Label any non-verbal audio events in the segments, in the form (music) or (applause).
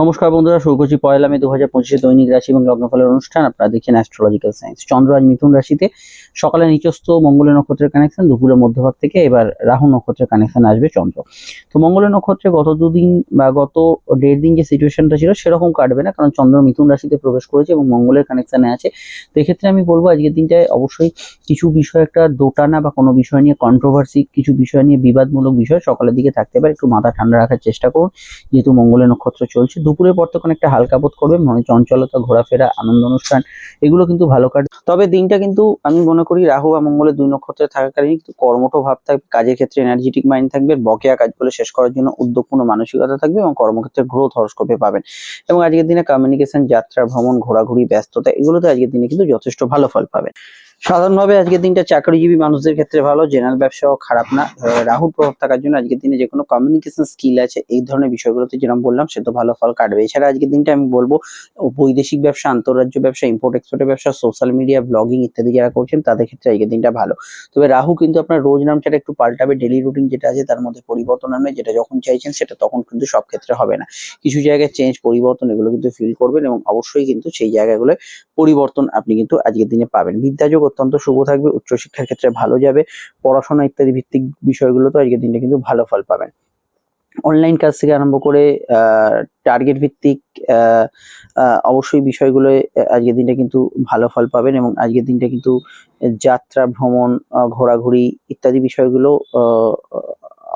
নমস্কার বন্ধুরা, শুরু করছি পয়লা মে দু হাজার পঁচিশে দৈনিক রাশি এবং লগ্নফলের অনুষ্ঠান। আপনারা দেখছেন অ্যাস্ট্রোলজিক্যাল সায়েন্স চন্দ্র আজ মিথুন রাশিতে। সকালে নিচস্থ মঙ্গলের নক্ষত্রের কানেকশন দুপুরে মধ্যভাগ থেকে এবার রাহু নক্ষত্রের কানেকশন আসবে চন্দ্র। তো মঙ্গলের নক্ষত্রে গত দুদিন বা গত দেড় দিন যে সিচুয়েশনটা ছিল, সেরকম কাটবে না, কারণ চন্দ্র মিথুন রাশিতে প্রবেশ করেছে এবং মঙ্গলের কানেকশনে আছে। তো এক্ষেত্রে আমি বলব, আজকের দিনটায় অবশ্যই কিছু বিষয়, একটা দোটানা বা কোনো বিষয় নিয়ে কন্ট্রোভার্সি কিছু বিষয় নিয়ে বিবাদমূলক বিষয় সকালের দিকে থাকতে পারে। একটু মাথা ঠান্ডা রাখার চেষ্টা করুন। যেহেতু মঙ্গলের নক্ষত্র চলছে দুপুরের পর তখন একটা হালকা বোধ করবে, মনে চঞ্চলতা ঘোরাফেরা, আনন্দ অনুষ্ঠান, এগুলো কিন্তু ভালো কাটবে তবে দিনটা কিন্তু আমি মনে করি রাহু বা মঙ্গলের দুই নক্ষত্রে থাকাকালীন কিন্তু কর্মঠ ভাব থাকবে, কাজের ক্ষেত্রে এনার্জেটিক মাইন্ড থাকবে, বকেয়া কাজগুলো শেষ করার জন্য উদ্যোগপূর্ণ মানসিকতা থাকবে এবং কর্মক্ষেত্রে গ্রোথ হরস্কোপে পাবেন। এবং আজকের দিনে কমিউনিকেশন যাত্রা, ভ্রমণ, ঘোরাঘুরি, ব্যস্ততা, এগুলোতে আজকের দিনে কিন্তু যথেষ্ট ভালো ফল পাবেন। সাধারণভাবে আজকের দিনটা চাকরিজীবী মানুষদের ক্ষেত্রে ভালো জেনারেল ব্যবসাও খারাপ না। রাহুর প্রভাব থাকার জন্য আজকের দিনে যে কোনো কমিউনিকেশন স্কিল আছে, এই ধরনের বিষয়গুলোতে যেরকম বললাম, সে তো ভালো ফল কাটবে। এছাড়া আজকের দিনটা আমি বলব বৈদেশিক ব্যবসা, আন্তঃরাজ্য ব্যবসা ইম্পোর্ট এক্সপোর্টের ব্যবসা সোশ্যাল মিডিয়া ব্লগিং ইত্যাদি যারা করছেন, তাদের ক্ষেত্রে আজকের দিনটা ভালো। তবে রাহু কিন্তু আপনার রোজ নামটা একটু পাল্টাবে ডেলি রুটিন যেটা আছে তার মধ্যে পরিবর্তন আনবে, যেটা যখন চাইছেন সেটা তখন কিন্তু সব ক্ষেত্রে হবে না। কিছু জায়গায় চেঞ্জ পরিবর্তন এগুলো কিন্তু ফিল করবেন এবং অবশ্যই কিন্তু সেই জায়গাগুলো পরিবর্তন আপনি কিন্তু আজকের দিনে পাবেন। বিদ্যাযোগ অত্যন্ত শুভ থাকবে, উচ্চশিক্ষার ক্ষেত্রে ভালো যাবে, পড়াশোনা ইত্যাদি ভিত্তিক বিষয়গুলো তো আজকের দিনটা কিন্তু ভালো ফল পাবেন। অনলাইন কাজ থেকে আরম্ভ করে টার্গেট ভিত্তিক অবশ্যই বিষয়গুলো আজকের দিনটা কিন্তু ভালো ফল পাবেন এবং আজকের দিনটা কিন্তু যাত্রা, ভ্রমণ ঘোরাঘুরি ইত্যাদি বিষয়গুলো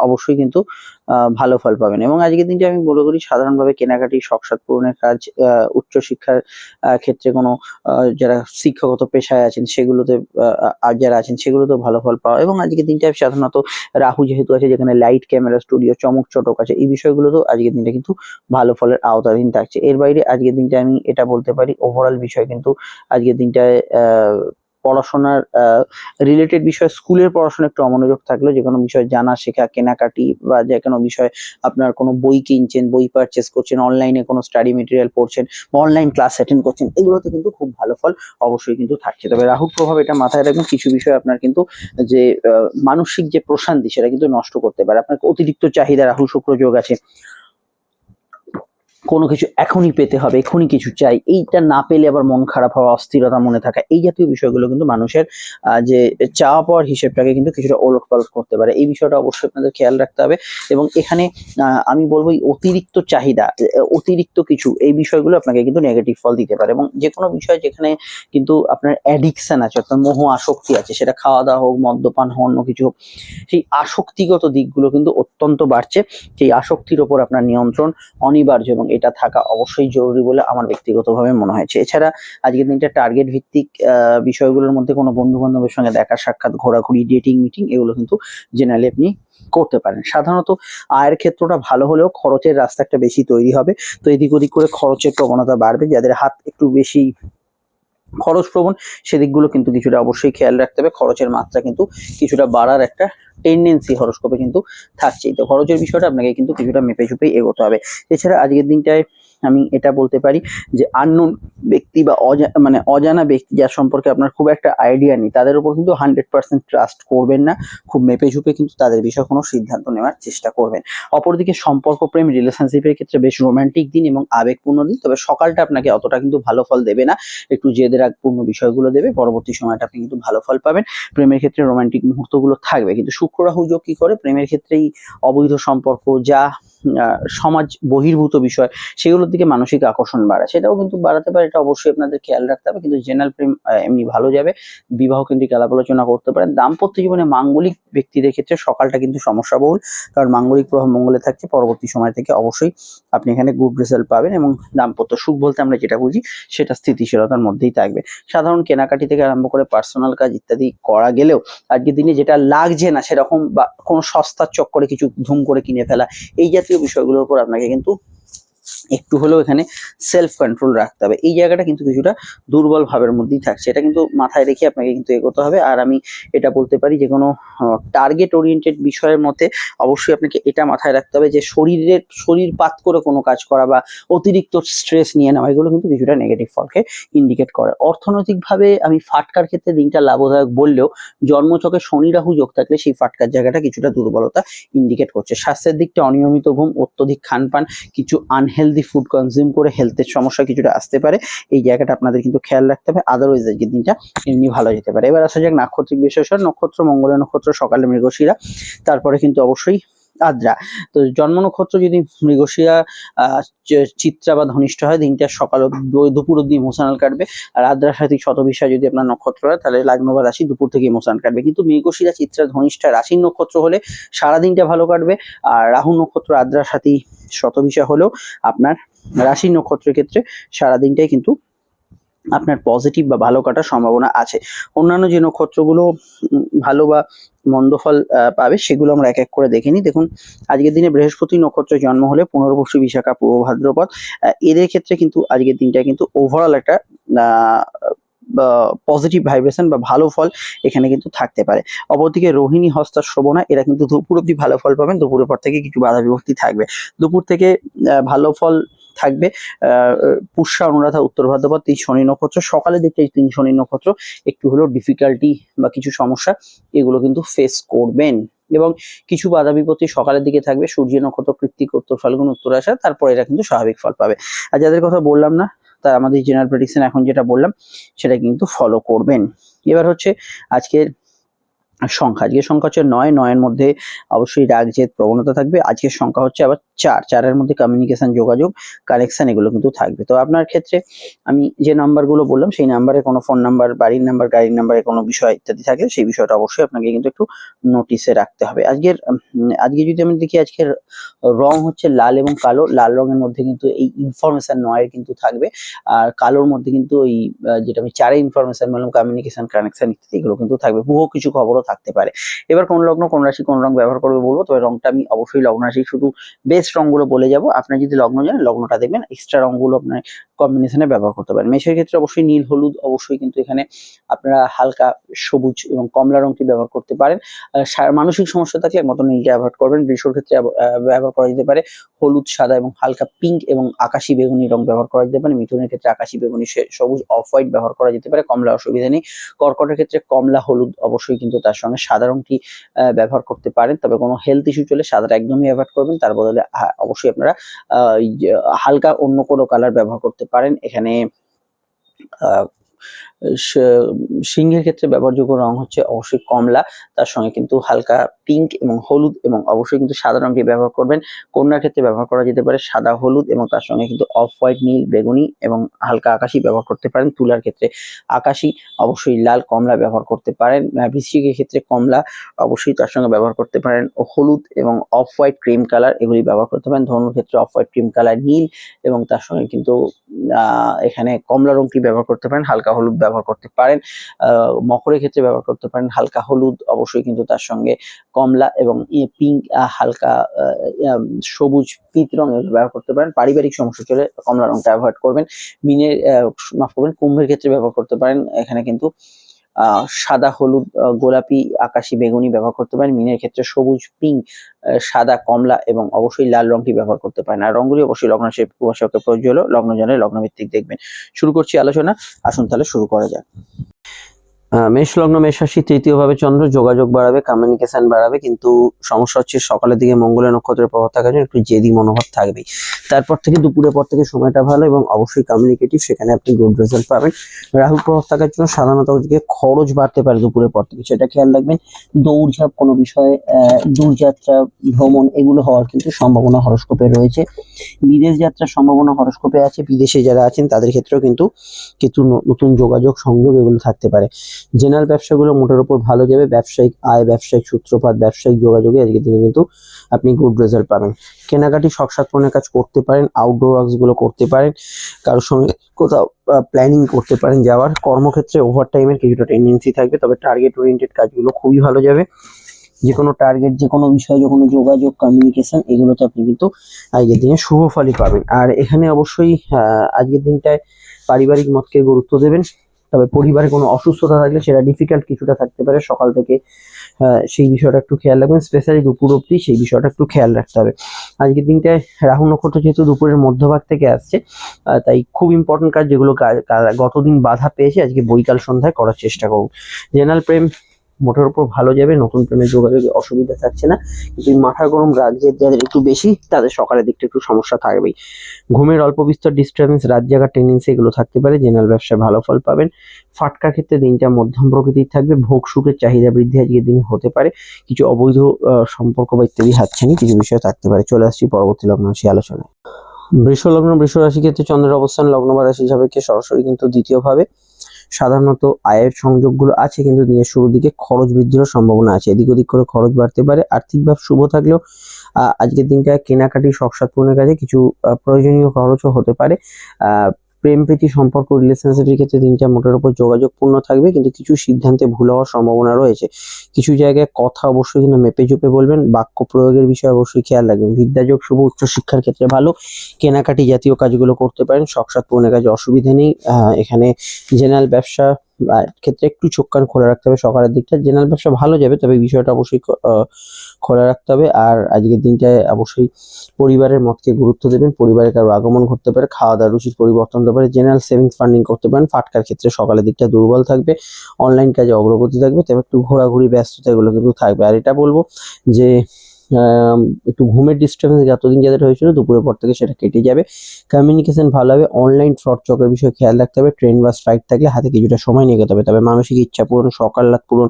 অবশ্যই কিন্তু ভালো ফল পাবেন। এবং আজকের দিনটা আমি মনে করি সাধারণভাবে কেনাকাটি শখসাদ পূরণের কাজ উচ্চশিক্ষার ক্ষেত্রে কোনো যারা শিক্ষাগত পেশায় আছেন সেগুলোতে আর যারা আছেন সেগুলোতেও ভালো ফল পাওয়া। এবং আজকের দিনটা সাধারণত রাহু যেহেতু আছে, যেখানে লাইট ক্যামেরা স্টুডিও চমক চটক আছে, এই বিষয়গুলোতেও আজকের দিনটা কিন্তু ভালো ফলের আওতাধীন থাকছে। এর বাইরে আজকের দিনটা আমি এটা বলতে পারি ওভারঅল বিষয় কিন্তু আজকের দিনটায় পড়াশোনার রিলেটেড বিষয় স্কুলের পড়াশোনা একটু অমনোযোগ থাকলেও যে কোনো বিষয় জানা, শেখা, কেনাকাটি বা যে কোনো বিষয় আপনার কোনো বই কিনছেন, বই পারচেস করছেন অনলাইনে কোনো স্টাডি মেটেরিয়াল পড়ছেন বা অনলাইন ক্লাস অ্যাটেন্ড করছেন, এগুলোতে কিন্তু খুব ভালো ফল অবশ্যই কিন্তু থাকছে। তবে রাহুর প্রভাব এটা মাথায় রাখবেন, কিছু বিষয় আপনার কিন্তু যে মানসিক যে প্রশান্তি, সেটা কিন্তু নষ্ট করতে পারে। আপনার অতিরিক্ত চাহিদা রাহু শুক্র যোগ আছে। কোনো কিছু এখনই পেতে হবে, এখনই কিছু চাই। এইটা না পেলে আবার মন খারাপ হওয়া, অস্থিরতা মনে থাকা, এই জাতীয় বিষয়গুলো কিন্তু মানুষের যে চাওয়া পাওয়ার হিসেবটাকে কিন্তু কিছুটা ওলট পালট করতে পারে। এই বিষয়টা অবশ্যই আপনাদের খেয়াল রাখতে হবে এবং এখানে আমি বলব এই অতিরিক্ত চাহিদা অতিরিক্ত কিছু, এই বিষয়গুলো আপনাকে কিন্তু নেগেটিভ ফল দিতে পারে এবং যে কোনো বিষয় যেখানে কিন্তু আপনার অ্যাডিকশন আছে, অর্থাৎ মোহ আসক্তি আছে, সেটা খাওয়া দাওয়া হোক, মদ্যপান হোক, অন্য কিছু হোক, সেই আসক্তিগত দিকগুলো কিন্তু অত্যন্ত বাড়ছে। সেই আসক্তির ওপর আপনার নিয়ন্ত্রণ অনিবার্য এবং এটা থাকা অবশ্যই জরুরি বলে আমার ব্যক্তিগতভাবে মনে হয়েছে। এছাড়া আজকের দিনটা টার্গেট ভিত্তিক বিষয়গুলোর মধ্যে কোনো বন্ধু বান্ধবের সঙ্গে দেখা, সাক্ষাৎ, ঘোরাঘুরি ডেটিং মিটিং এগুলো কিন্তু জেনারেলি আপনি করতে পারেন। সাধারণত আয়ের ক্ষেত্রটা ভালো হলেও খরচের রাস্তা একটা বেশি তৈরি হবে। তো এদিক ওদিক করে খরচের প্রবণতা বাড়বে। যাদের হাত একটু বেশি খরচ প্রবণ সেদিকগুলো কিন্তু কিছুটা অবশ্যই খেয়াল রাখতে হবে। খরচের মাত্রা কিন্তু কিছুটা বাড়ার একটা টেন্ডেন্সি হরস্কোপে কিন্তু থাকছেই। তো খরচের বিষয়টা আপনাকে কিন্তু কিছুটা মেপে চুপে এগোতে হবে। এছাড়া আজকের দিনটায় আমি এটা বলতে পারি যে আননোন ব্যক্তি বা অজা- মানে অজানা ব্যক্তি যার সম্পর্কে আপনার খুব একটা আইডিয়া নেই, তাদের উপর কিন্তু হান্ড্রেড পার্সেন্ট ট্রাস্ট করবেন না, খুব মেপে ঝুপে কিন্তু তাদের বিষয়ে কোনো সিদ্ধান্ত নেওয়ার চেষ্টা করবেন। অপরদিকে সম্পর্ক প্রেম রিলেশনশিপের ক্ষেত্রে বেশ রোমান্টিক দিন এবং আবেগপূর্ণ দিন, তবে সকালটা আপনাকে অতটা কিন্তু ভালো ফল দেবে না, একটু জেদের আগপূর্ণ বিষয়গুলো দেবে, পরবর্তী সময়টা আপনি কিন্তু ভালো ফল পাবেন। প্রেমের ক্ষেত্রে রোমান্টিক মুহূর্তগুলো থাকবে, কিন্তু শুক্র রাহু যোগ কি করে? প্রেমের ক্ষেত্রেই অবৈধ সম্পর্ক, যা সমাজ বহির্ভূত বিষয়, সেগুলোর দিকে মানসিক আকর্ষণ বাড়ায় সেটাও কিন্তু বাড়াতে পারে, এটা অবশ্যই আপনাদের খেয়াল রাখতে হবে। কিন্তু জেনারেল প্রেম এমনি ভালো যাবে। বিবাহ কেন্দ্রিক আলাপ আলোচনা করতে পারেন। দাম্পত্য জীবনে মাঙ্গলিক ব্যক্তিদের ক্ষেত্রে সকালটা কিন্তু সমস্যাবহুল। কারণ মাঙ্গলিক প্রভাব মঙ্গলে থাকছে। পরবর্তী সময় থেকে অবশ্যই আপনি এখানে গুড রেজাল্ট পাবেন এবং দাম্পত্য সুখ বলতে আমরা যেটা বুঝি, সেটা স্থিতিশীলতার মধ্যেই থাকবে। সাধারণ কেনাকাটি থেকে আরম্ভ করে পার্সোনাল কাজ ইত্যাদি করা গেলেও আজকের দিনে যেটা লাগছে না, সেরকম বা কোনো সস্তার চক্করে কিছু ধুম করে কিনে ফেলা, এই জাতীয় বিষয়গুলোর উপর আপনাকে কিন্তু একটু হলেও এখানে সেলফ কন্ট্রোল রাখতে হবে। এই জায়গাটা কিন্তু কিছুটা দুর্বল ভাবের মধ্যেই থাকছে। এটা কিন্তু মাথায় রেখে আপনাকে কিন্তু এগোতে হবে। আর আমি এটা বলতে পারি যে, কোনো টার্গেট ওরিয়েন্টেড বিষয়ের মধ্যে অবশ্যই আপনাকে এটা মাথায় রাখতে হবে যে শরীরের শরীর পাত করে কোনো কাজ করা বা অতিরিক্ত স্ট্রেস নিয়ে নেওয়া, এগুলো কিন্তু কিছুটা নেগেটিভ ফলকে ইন্ডিকেট করে। অর্থনৈতিকভাবে আমি ফাটকার ক্ষেত্রে দিনটা লাভদায়ক বললেও জন্মচকে শনি রাহু যোগ থাকলে সেই ফাটকার জায়গাটা কিছুটা দুর্বলতা ইন্ডিকেট করছে। স্বাস্থ্যের দিকটা অনিয়মিত ঘুম, অত্যধিক খানপান, কিছু আনহেলদি আনহেলদি ফুড কনজিউম করে হেলথের সমস্যা কিছুটা আসতে পারে। এই জায়গাটা আপনাদের কিন্তু খেয়াল রাখতে হবে আদারওয়াইজ আজকের দিনটা এমনি ভালো যেতে পারে। এবার আসা যাক নাক্ষত্রিক বিশেষ নক্ষত্র মঙ্গলের নক্ষত্র, সকালে মৃগশিরা। তারপরে কিন্তু অবশ্যই আদ্রা তো জন্ম নক্ষত্র যদি মৃগশিরা চিত্রা বা ধনিষ্ঠ হয়, দিনটা সকাল দুপুর অব্দি ইমোশনাল কাটবে। আর আদ্রা সাথী শতবিশা যদি আপনার নক্ষত্র হয়, তাহলে লগ্ন বা রাশি দুপুর থেকে ইমোশনাল কাটবে। কিন্তু মৃগশিরা, চিত্রা, ধনিষ্ঠা, রাশির নক্ষত্র হলে সারা দিনটা ভালো কাটবে। আর রাহু নক্ষত্র আদ্রা সাথী শতবিশা হলেও আপনার রাশির নক্ষত্রের ক্ষেত্রে সারা দিনটাই কিন্তু আপনার পজিটিভ বা ভালো কাটার সম্ভাবনা আছে। অন্যান্য যে নক্ষত্রগুলো ভালো বা মন্দ ফল পাবে, সেগুলো আমরা এক এক করে দেখে নিই। দেখুন, আজকের দিনে বৃহস্পতি নক্ষত্র জন্ম হলে পুনর্বশু বিশাখা, পূর্ব ভাদ্রপদ এদের ক্ষেত্রে কিন্তু আজকের দিনটা কিন্তু ওভারঅল একটা পজিটিভ ভাইব্রেশন বা ভালো ফল এখানে কিন্তু থাকতে পারে। অপরদিকে রোহিণী, হস্তা শ্রবণা এরা কিন্তু দুপুর অব্দি ভালো ফল পাবেন। দুপুরের পর থেকে কিছু বাধা বিভক্তি থাকবে। দুপুর থেকে ভালো ফল থাকবে পুষ্যা, অনুরাধা, উত্তর ভাদ্রপদ, তিন শনি নক্ষত্র। সকালে দেখতে তিন শনি নক্ষত্র একটু হলেও ডিফিকাল্টি বা কিছু সমস্যা, এগুলো কিন্তু ফেস করবেন। এবং কিছু বাধা বিপত্তি সকালের দিকে থাকবে। সূর্য নক্ষত্র, কৃত্তিক, উত্তর ফাল্গুন উত্তর আসা তারপর এরা কিন্তু স্বাভাবিক ফল পাবে। আর যাদের কথা বললাম না তার আমাদের জেনারেল প্রেডিকশন এখন যেটা বললাম সেটা কিন্তু ফলো করবেন। এবার হচ্ছে আজকের সংখ্যা। আজকের সংখ্যা হচ্ছে নয়, নয়ের মধ্যে অবশ্যই রাগ, জেদ, প্রবণতা থাকবে। আজকের সংখ্যা হচ্ছে আবার চার, চারের মধ্যে কমিউনিকেশন যোগাযোগ কানেকশন এগুলো কিন্তু থাকবে। তো আপনার ক্ষেত্রে আমি যে নাম্বারগুলো বললাম, সেই নাম্বারে কোনো ফোন নাম্বার বাড়ির নাম্বার গাড়ির নাম্বারে কোনো বিষয় ইত্যাদি থাকে সেই বিষয়টা অবশ্যই আপনাকে কিন্তু একটু নোটিসে রাখতে হবে। আজকের আজকে যদি আমি দেখি আজকের রং হচ্ছে লাল এবং কালো, লাল রঙের মধ্যে কিন্তু এই ইনফরমেশন নয়ের কিন্তু থাকবে। আর কালোর মধ্যে কিন্তু ওই যেটা আমি চারে ইনফরমেশন বললাম কমিউনিকেশন কানেকশন ইত্যাদি এগুলো কিন্তু থাকবে। বহু কিছু খবরও থাকতে পারে। এবার কোন লগ্ন, কোন রাশি কোন রং ব্যবহার করবে বলব, তবে রংটা আমি অবশ্যই লগ্ন রাশি শুধু বেস্ট রংগুলো বলে যাব। আপনার যদি লগ্ন জানেন, লগ্নটা দেখবেন এক্সট্রা রংগুলো আপনার কম্বিনেশনে ব্যবহার করতে পারেন। মেশের ক্ষেত্রে অবশ্যই নীল হলুদ অবশ্যই কিন্তু এখানে আপনারা হালকা সবুজ এবং কমলা রংটি ব্যবহার করতে পারেন। মানসিক সমস্যা থাকলে একমাত্র নীলটা অ্যাভয়েড করবেন। বৃষর ক্ষেত্রে ব্যবহার করা যেতে পারে। হলুদ সাদা এবং হালকা পিঙ্ক এবং আকাশি বেগুনি রং ব্যবহার করা যেতে পারে। মিথুনের ক্ষেত্রে আকাশি বেগুনি সবুজ অফ হোয়াইট ব্যবহার করা যেতে পারে। কমলা অসুবিধা নেই। কর্কটের ক্ষেত্রে কমলা হলুদ অবশ্যই কিন্তু তার সঙ্গে সাদা আহ, ব্যবহার করতে পারেন। তবে কোনো হেলথ ইস্যু চলে সাদাটা একদমই অ্যাভয়েড করবেন। তার বদলে অবশ্যই আপনারা হালকা অন্য কোনো কালার ব্যবহার করতে পারেন। এখানে সিংহের ক্ষেত্রে ব্যবহারযোগ্য রং হচ্ছে অবশ্যই কমলা। তার সঙ্গে কিন্তু হালকা পিঙ্ক এবং হলুদ এবং অবশ্যই কিন্তু সাদা রংটি ব্যবহার করবেন। কন্যার ক্ষেত্রে ব্যবহার করা যেতে পারে সাদা, হলুদ এবং তার সঙ্গে কিন্তু অফ হোয়াইট নীল, বেগুনি এবং হালকা আকাশি ব্যবহার করতে পারেন। তুলার ক্ষেত্রে আকাশি, অবশ্যই লাল, কমলা ব্যবহার করতে পারেন। বৃশ্চিকের ক্ষেত্রে কমলা, অবশ্যই তার সঙ্গে ব্যবহার করতে পারেন হলুদ এবং অফ হোয়াইট ক্রিম কালার এগুলি ব্যবহার করতে পারেন। ধনুর ক্ষেত্রে অফ হোয়াইট ক্রিম কালার নীল এবং তার সঙ্গে কিন্তু এখানে কমলা রংটি ব্যবহার করতে পারেন। হালকা হলুদ ব্যবহার করতে পারেন। মকরের ক্ষেত্রে ব্যবহার করতে পারেন। হালকা হলুদ অবশ্যই কিন্তু তার সঙ্গে কমলা এবং পিঙ্ক হালকা সবুজ পিত রং ব্যবহার করতে পারেন। পারিবারিক সমস্যা চলে কমলা রংটা অ্যাভয়েড করবেন। মিনের মাফ করবেন, কুম্ভের ক্ষেত্রে ব্যবহার করতে পারেন। এখানে কিন্তু সাদা, হলুদ গোলাপি, আকাশি, বেগুনি ব্যবহার করতে পারেন। মিনের ক্ষেত্রে সবুজ, পিঙ্ক সাদা, কমলা এবং অবশ্যই লাল রংটি ব্যবহার করতে পারেন। আর রঙগুলি অবশ্যই লগ্ন প্রবাসকে প্রযোজ্য হলো লগ্নজনের লগ্নভিত্তিক লগ্ন ভিত্তিক দেখবেন। শুরু করছি আলোচনা। আসুন তাহলে শুরু করা যাক। মেষ লগ্ন মেষ রাশি তৃতীয় ভাবে চন্দ্র, যোগাযোগ বাড়াবে কমিউনিকেশন বাড়াবে, কিন্তু সমস্যা হচ্ছে সকালের দিকে মঙ্গলের নক্ষত্রের প্রভাব থাকার জন্য একটু জেদি মনোভাব থাকবে তারপর থেকে দুপুরের পর থেকে সময়টা ভালো এবং অবশ্যই কমিউনিকেটিভ সেখানে আপনি গুড রেজাল্ট পাবেন। রাহু প্রভাব থাকার জন্য সাধারণত খরচ বাড়তে পারে দুপুরের পর থেকে, সেটা খেয়াল রাখবেন। দৌড়ঝাঁপ কোনো বিষয়ে দূরযাত্রা, ভ্রমণ এগুলো হওয়ার কিন্তু সম্ভাবনা হরস্কোপে রয়েছে। বিদেশ যাত্রার সম্ভাবনা হরস্কোপে আছে। বিদেশে যারা আছেন, তাদের ক্ষেত্রেও কিন্তু কিছু নতুন যোগাযোগ, সংযোগ এগুলো থাকতে পারে। জেনারেল ব্যবসাগুলো মোটের উপর ভালো যাবে, ব্যবসায়িক আয়, ব্যবসায়িক সূত্রপাত, ব্যবসায়িক যোগাযোগে আজকের দিনে কিন্তু আপনি গুড রেজাল্ট পাবেন। কেনাকাটি শখ কাজ করতে পারেন আউটডোর ওয়ার্কসগুলো করতে পারেন, কারোর সঙ্গে কোথাও প্ল্যানিং করতে পারেন যাওয়ার। কর্মক্ষেত্রে ওভার টাইমের কিছুটা টেন্ডেন্সি থাকবে, তবে টার্গেট ওরিয়েন্টেড কাজগুলো খুবই ভালো যাবে। যে কোনো টার্গেট যে কোনো বিষয় যে কোনো যোগাযোগ কমিউনিকেশন এগুলোতে আপনি কিন্তু আজকের দিনে শুভ ফলই পাবেন। আর এখানে অবশ্যই আজকের দিনটায় পারিবারিক মতকে গুরুত্ব দেবেন। তবে পরিবারে কোনো অসুস্থতা থাকলে সেটা ডিফিকাল্ট কিছুটা থাকতে পারে। সকাল থেকে সেই বিষয়টা একটু খেয়াল রাখবেন। স্পেশালি দুপুর অব্দি সেই বিষয়টা একটু খেয়াল রাখতে হবে। আজকের দিনটায় রাহু নক্ষত্র যেহেতু দুপুরের মধ্যভাগ থেকে আসছে তাই খুব ইম্পর্টেন্ট কাজ যেগুলো গতদিন বাধা পেয়েছে, আজকে বৈকাল সন্ধ্যায় করার চেষ্টা করুন। জেনারেল প্রেম মোটের উপর ভালো যাবে, নতুন প্রেমের যোগাযোগে অসুবিধা থাকছে না। কিন্তু মাথা গরম রাগ জেদ যাদের একটু বেশি, তাদের সকালের দিকটা একটু সমস্যা থাকবেই। ঘুমের অল্প বিস্তর ডিস্টার্বেন্স রাত জাগার টেন্ডেন্সি এগুলো থাকতে পারে জেনারেল ব্যবসায় ভালো ফল পাবেন। ফাটকার ক্ষেত্রে দিনটা মধ্যম প্রকৃতির থাকবে, ভোগ, সুখের চাহিদা বৃদ্ধি আজকের দিনে হতে পারে। কিছু অবৈধ সম্পর্ক বা ইত্যাদি হাতছানি কিছু বিষয় থাকতে পারে। চলে আসছি পরবর্তী লগ্ন রাশি আলোচনায়। বৃষ লগ্ন, বৃষ রাশি ক্ষেত্রে চন্দ্রের অবস্থান লগ্ন বা রাশি সাপেক্ষে সরাসরি কিন্তু দ্বিতীয় ভাবে সাধারণত আয়ের সংযোগগুলো আছে, কিন্তু দিনের শুরুর দিকে খরচ বৃদ্ধিরও সম্ভাবনা আছে। এদিক ওদিক করে খরচ বাড়তে পারে। আর্থিকভাবে শুভ থাকলেও আজকের দিনটা কেনাকাটি, শখ সাত কাছে কিছু প্রয়োজনীয় খরচও হতে পারে। প্রেম, প্রীতি, সম্পর্ক রিলেশনশিপের ক্ষেত্রে দিনটা মোটের উপর যোগাযোগপূর্ণ থাকবে, কিন্তু কিছু সিদ্ধান্তে ভুল হওয়ার সম্ভাবনা রয়েছে। কিছু জায়গায় কথা অবশ্যই কিন্তু মেপে চুপে বলবেন, বাক্য প্রয়োগের বিষয়ে অবশ্যই খেয়াল রাখবেন। বিদ্যাযোগ, শুভ উচ্চশিক্ষার ক্ষেত্রে ভালো। কেনাকাটি জাতীয় কাজগুলো করতে পারেন, শখ সাত পূরণের কাজে অসুবিধা নেই। এখানে জেনারেল ব্যবসা ক্ষেত্রে একটু চোখ কান খোলা রাখতে হবে সকালের দিকটা। জেনারেল ব্যবসা ভালো যাবে, তবে বিষয়টা অবশ্যই খোলা রাখতে হবে। আর আজকের দিনটায় অবশ্যই পরিবারের মতকে গুরুত্ব দেবেন পরিবারের কারও আগমন ঘটতে পারে খাওয়া দাওয়ার রুচির পরিবর্তন হতে পারে জেনারেল সেভিংস ফান্ডিং করতে পারেন। ফাটকার ক্ষেত্রে সকালের দিকটা দুর্বল থাকবে অনলাইন কাজে অগ্রগতি থাকবে, তবে একটু ঘোরাঘুরি, ব্যস্ততা এগুলো কিন্তু থাকবে। আর এটা বলব যে একটু ঘুমের ডিস্টার্বেন্স এতদিন যাদের হয়েছিল, দুপুরের পর থেকে সেটা কেটে যাবে। কমিউনিকেশন ভালো হবে অনলাইন ফ্রড চকের বিষয়ে খেয়াল রাখতে হবে ট্রেন বা স্ট্রাইক থাকলে হাতে কিছুটা সময় নিয়ে যেতে হবে। তবে মানসিক ইচ্ছা পূরণ সকাল্লাদ পূরণ,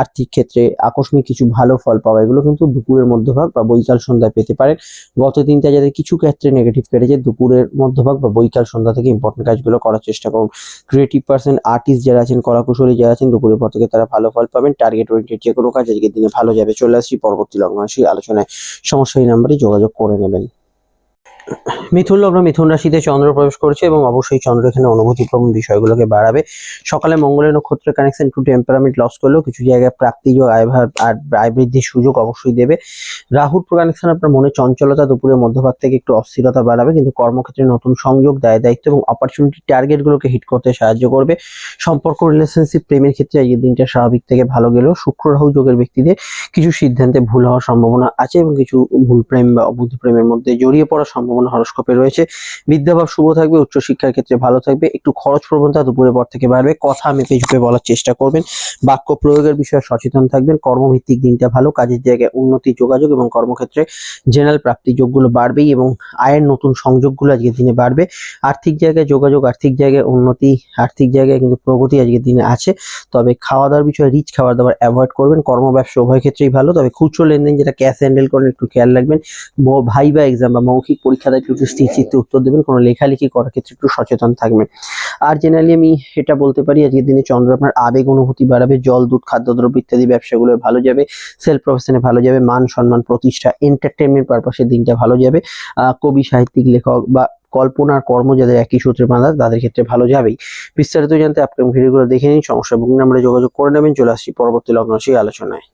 আর্থিক ক্ষেত্রে আকস্মিক কিছু ভালো ফল পাওয়া, এগুলো কিন্তু দুপুরের মধ্যভাগ বা বৈকাল সন্ধ্যায় পেতে পারেন। গত দিনটা যাদের কিছু ক্ষেত্রে নেগেটিভ কেটেছে, দুপুরের মধ্যভাগ বা বৈকাল সন্ধ্যা থেকে ইম্পর্টেন্ট কাজগুলো করার চেষ্টা করুন। ক্রিয়েটিভ পার্সন আর্টিস্ট যারা আছেন, কলাকুশলী যারা আছেন, দুপুরের পর থেকে তারা ভালো ফল পাবেন। টার্গেট ওরিয়েন্টেড যে কোনো কাজ আজকের দিনে ভালো যাবে। চলে আসছি পরবর্তী লগ্ন রাশি আলোচনায় সমস্যা এই নাম্বারে যোগাযোগ করে নেবেন। মিথুন লগ্ন, মিথুন রাশিতে চন্দ্র প্রবেশ করছে এবং অবশ্যই চন্দ্র এখানে অনুভূতিপ্রবণ বিষয়গুলোকে বাড়াবে। সকালে মঙ্গলের নক্ষত্রের কানেকশন একটু টেম্পারামেন্ট লস করলেও কিছু জায়গায় প্রাপ্তিযোগ আয় ভার আর আয় বৃদ্ধির সুযোগ অবশ্যই দেবে। রাহুর কানেকশন আপনার মনে চঞ্চলতা, দুপুরের মধ্যভাগ থেকে একটু অস্থিরতা বাড়াবে, কিন্তু কর্মক্ষেত্রে নতুন সংযোগ দায় দায়িত্ব এবং অপরচুনিটি টার্গেটগুলোকে হিট করতে সাহায্য করবে। সম্পর্ক রিলেশনশিপ প্রেমের ক্ষেত্রে এই দিনটা স্বাভাবিক থেকে ভালো গেলেও শুক্র, রাহু যোগের ব্যক্তিদের কিছু সিদ্ধান্তে ভুল হওয়ার সম্ভাবনা আছে এবং কিছু ভুল প্রেম বা অবৈধ প্রেমের মধ্যে জড়িয়ে পড়ার সম্ভাবনা হরস্কোপে রয়েছে। বিদ্যাভাব শুভ থাকবে, উচ্চশিক্ষার ক্ষেত্রে ভালো থাকবে। একটু খরচ প্রবণতা দুপুরের পর থেকে বাড়বে। কথা মেপে ঝুঁকে বলার চেষ্টা করবেন। বাক্য প্রয়োগের বিষয়ে সচেতন থাকবেন। কর্মভিত্তিক দিনটা ভালো, কাজের জায়গায় উন্নতি, যোগাযোগ এবং কর্মক্ষেত্রে জেনারেল প্রাপ্তি যোগগুলো বাড়বেই এবং আয়ের নতুন সংযোগগুলো আজকের দিনে বাড়বে। আর্থিক জায়গায় যোগাযোগ, আর্থিক জায়গায় উন্নতি, আর্থিক জায়গায় কিন্তু প্রগতি আজকের দিনে আছে। তবে খাওয়া দাওয়ার বিষয়ে রিচ খাবার দাবার অ্যাভয়েড করবেন। কর্ম ব্যবসা উভয় ক্ষেত্রেই ভালো। তবে খুচরো লেনদেন যেটা ক্যাশ হ্যান্ডেল করেন, একটু খেয়াল রাখবেন। ভাইবা এক্সাম বা মৌখিক পরীক্ষা দেয় একটু স্থির চিত্তে উত্তর দেবেন, কোনো লেখালেখি করার ক্ষেত্রে একটু সচেতন থাকবেন। আর জেনারেলি আমি এটা বলতে পারি, আজকের দিনে চন্দ্র আপনার আবেগ অনুভূতি বাড়াবে, জল, দুধ, খাদ্যদ্রব্য ইত্যাদি ব্যবসাগুলো ভালো যাবে সেলফ প্রফেশনে ভালো যাবে, মান সম্মান, প্রতিষ্ঠা এন্টারটেনমেন্ট পারপাসে দিনটা ভালো যাবে কবি, সাহিত্যিক, লেখক বা কল্পনার কর্ম যাদের একই সূত্রে বাঁধা, তাদের ক্ষেত্রে ভালো যাবেই। বিস্তারিত জানতে আপকামিং ভিডিওগুলো দেখে নিন, সমস্যা বুকিং নাম্বারে যোগাযোগ করে নেবেন, চলে আসছি পরবর্তী লগ্ন সেই আলোচনায়।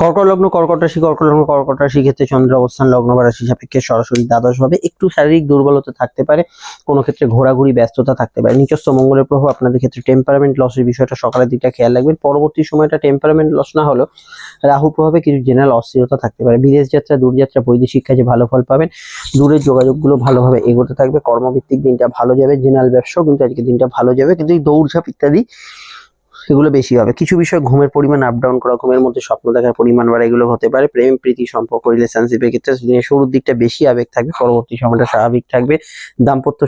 কর্কট লগ্ন, কর্কট রাশি, কর্কট লগ্ন, কর্কট রাশি ক্ষেত্রে চন্দ্র অবস্থান, লগ্ন বা রাশি সাপেক্ষে সরাসরি দ্বাদশ ভাবে একটু শারীরিক দুর্বলতা থাকতে পারে, কোনো ক্ষেত্রে ঘোরাঘুরি, ব্যস্ততা থাকতে পারে। নিচস্থ মঙ্গলের প্রভাব আপনাদের ক্ষেত্রে টেম্পারামেন্ট লসের বিষয়টা সকালের দিকটা খেয়াল রাখবেন। পরবর্তী সময়টা টেম্পারামেন্ট লস না হলেও রাহু প্রভাবে কিছু জেনারেল অস্থিরতা থাকতে পারে। বিদেশ যাত্রা দূরযাত্রা বৈদেশিক কাজে ভালো ফল পাবেন দূরের যোগাযোগগুলো ভালোভাবে এগোতে থাকবে। কর্মভিত্তিক দিনটা ভালো যাবে জেনারেল ব্যবসাও কিন্তু আজকে দিনটা ভালো যাবে। কিন্তু এই দৌড়ঝাঁপ ইত্যাদি এগুলো বেশি হবে। কিছু বিষয় ঘুমের পরিমাণ আপ ডাউন করা, ঘুমের মধ্যে স্বপ্ন দেখার পরিমাণ বাড়া, এগুলো হতে পারে। প্রেম, প্রীতি, সম্পর্ক রিলেশনশিপের ক্ষেত্রে দিনের শুরুর দিকটা বেশি আবেগ থাকবে, পরবর্তী সময়টা স্বাভাবিক থাকবে। দাম্পত্য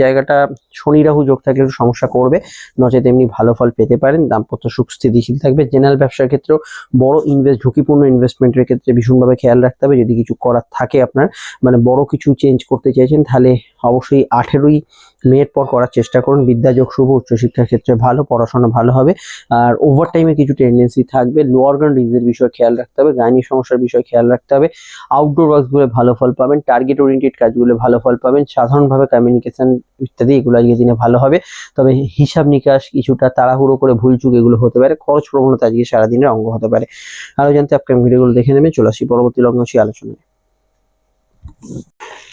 জায়গাটা শনি রাহু যোগ থাকলে একটু সমস্যা করবে। নচেত এমনি ভালো ফল পেতে পারেন। দাম্পত্য সুখ স্থিতিশীল থাকবে। জেনারেল ব্যবসার ক্ষেত্রেও বড় ইনভেস্ট ঝুঁকিপূর্ণ ইনভেস্টমেন্টের ক্ষেত্রে ভীষণভাবে খেয়াল রাখতে হবে। যদি কিছু করার থাকে আপনার মানে বড় কিছু চেঞ্জ করতে চাইছেন, তাহলে অবশ্যই আঠেরোই মেয়ের পর করার চেষ্টা করুন। বিদ্যাযোগ শুভ উচ্চশিক্ষার ক্ষেত্রে ভালো, পড়াশোনা ভালো হবে। আর ওভার টাইমে কিছু টেন্ডেন্সি থাকবে। লো অর্গান ডিজিজের বিষয়ে খেয়াল রাখতে হবে। গাইনি সমস্যার বিষয়ে খেয়াল রাখতে হবে। আউটডোর ওয়ার্কসগুলো ভালো ফল পাবেন। টার্গেট ওরিয়েন্টেড কাজগুলো ভালো ফল পাবেন। সাধারণভাবে কমিউনিকেশন ইত্যাদি এগুলো আজকে দিনে ভালো হবে। তবে হিসাব নিকাশ কিছুটা তাড়াহুড়ো করে ভুল চুক এগুলো হতে পারে। খরচ প্রবণতা আজকে সারাদিনের অঙ্গ হতে পারে। আরও জানতে আপকামিং ভিডিওগুলো দেখে নেবেন। চলে আসি পরবর্তী লগ্ন আলোচনায়।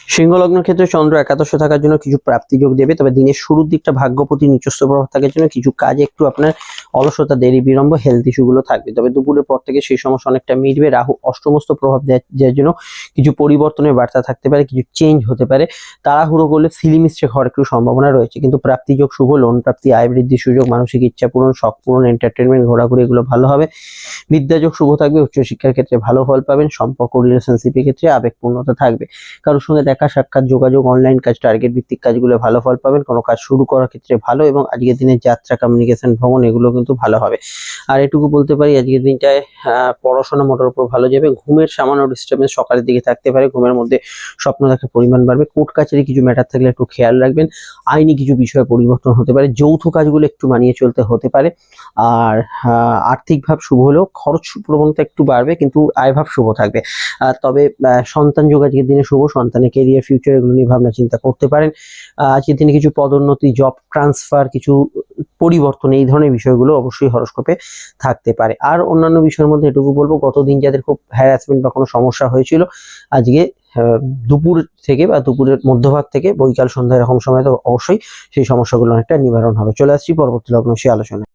সিংহলগ্নের ক্ষেত্রে চন্দ্র একাদশ থাকার জন্য কিছু প্রাপ্তি যোগ দেবে, তবে দিনের শুরুর দিকটা ভাগ্যপতি নিচস্ত প্রভাব থাকার জন্য কিছু কাজে একটু আপনার অলসতা, দেরি, বিলম্ব হেলথ ইস্যুগুলো থাকবে। তবে দুপুরের পর থেকে সেই সমস্যা অনেকটা মিটবে। রাহু অষ্টমস্ত প্রভাব দেয় যার জন্য কিছু পরিবর্তনের বার্তা থাকতে পারে, কিছু চেঞ্জ হতে পারে। তাড়াহুড়ো করলে সিলিমিস্টেক হওয়ার একটু সম্ভাবনা রয়েছে, কিন্তু প্রাপ্তি যোগ শুভ লোন প্রাপ্তি, আয় বৃদ্ধির সুযোগ, মানসিক ইচ্ছা পূরণ, শখ পূরণ এন্টারটেনমেন্ট ঘোরাঘুরি এগুলো ভালো হবে। বিদ্যাযোগ শুভ থাকবে, উচ্চশিক্ষার ক্ষেত্রে ভালো ফল পাবেন, সম্পর্ক রিলেশনশিপের ক্ষেত্রে আবেগপূর্ণতা থাকবে। কারোর সঙ্গে দেখা সাক্ষাৎ যোগাযোগ অনলাইন কাজ টার্গেট ভিত্তিক কাজগুলো ভালো ফল পাবেন। কোনো কাজ শুরু করার ক্ষেত্রে ভালো এবং আজকের দিনে যাত্রা কমিউনিকেশন ভ্রমণ, এগুলো কিন্তু ভালো হবে। আর এটুকু বলতে পারি, আজকের দিনটায় পড়াশোনা মোটর উপর ভালো যাবে। ঘুমের সামান্য ডিস্টার্বেন্স সকালের দিকে থাকতে পারে। ঘুমের মধ্যে স্বপ্ন দেখার পরিমাণ বাড়বে। কোর্ট কাছারি কিছু ম্যাটার থাকলে একটু খেয়াল রাখবেন। আইনি কিছু বিষয়ে পরিবর্তন হতে পারে। যৌথ কাজগুলো একটু মানিয়ে চলতে হতে পারে। আর আর্থিক ভাব শুভ হলেও খরচ প্রবণতা একটু বাড়বে, কিন্তু আয় ভাব শুভ থাকবে। তবে সন্তান যোগ আজকের দিনে শুভ। সন্তানের ফিউচার এগুলো নিয়ে ভাবনা চিন্তা করতে পারেন। আহ, আজকের দিনে কিছু পদোন্নতি জব ট্রান্সফার কিছু পরিবর্তন এই ধরনের বিষয়গুলো অবশ্যই হরস্কোপে থাকতে পারে। আর অন্যান্য বিষয়ের মধ্যে এটুকু বলব গতদিন যাদের খুব হ্যারাসমেন্ট বা কোনো সমস্যা হয়েছিল আজকে দুপুর থেকে বা দুপুরের মধ্যভাগ থেকে বৈকাল সন্ধ্যা এরকম সময় তো অবশ্যই সেই সমস্যাগুলো অনেকটা নিবারণ হবে। চলে আসছি পরবর্তী লগ্ন সেই আলোচনা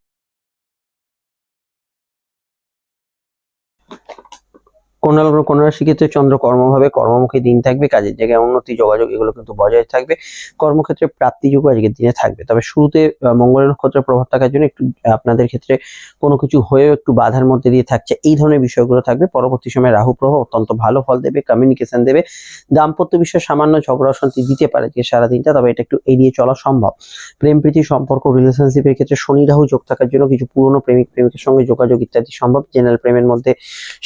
কন্যা লগ্ন রাশি ক্ষেত্রে চন্দ্র কর্মভাবে কর্মমুখী দিন থাকবে, কাজের জায়গায় উন্নতি, যোগাযোগ, এগুলো কিন্তু বজায় থাকবে। কর্মক্ষেত্রে প্রাপ্তিযোগ আজকের দিনে থাকবে। তবে শুরুতে মঙ্গলের নক্ষত্রের প্রভাব থাকার জন্য একটু আপনাদের ক্ষেত্রে কোনো কিছু হয়েও একটু বাধার মধ্যে দিয়ে থাকছে। এই ধরনের বিষয়গুলো থাকবে। পরবর্তী সময়ে রাহু প্রভাব অত্যন্ত ভালো ফল দেবে কমিউনিকেশন দেবে। দাম্পত্য বিষয়ে সামান্য ঝগড়া অশান্তি দিতে পারে যে সারাদিনটা, তবে এটা একটু এড়িয়ে চলা সম্ভব। প্রেম, প্রীতি, সম্পর্ক রিলেশনশিপের ক্ষেত্রে শনি রাহু যোগ থাকার জন্য কিছু পুরনো প্রেমিক, প্রেমিকের সঙ্গে যোগাযোগ ইত্যাদি সম্ভব। জেনারেল প্রেমের মধ্যে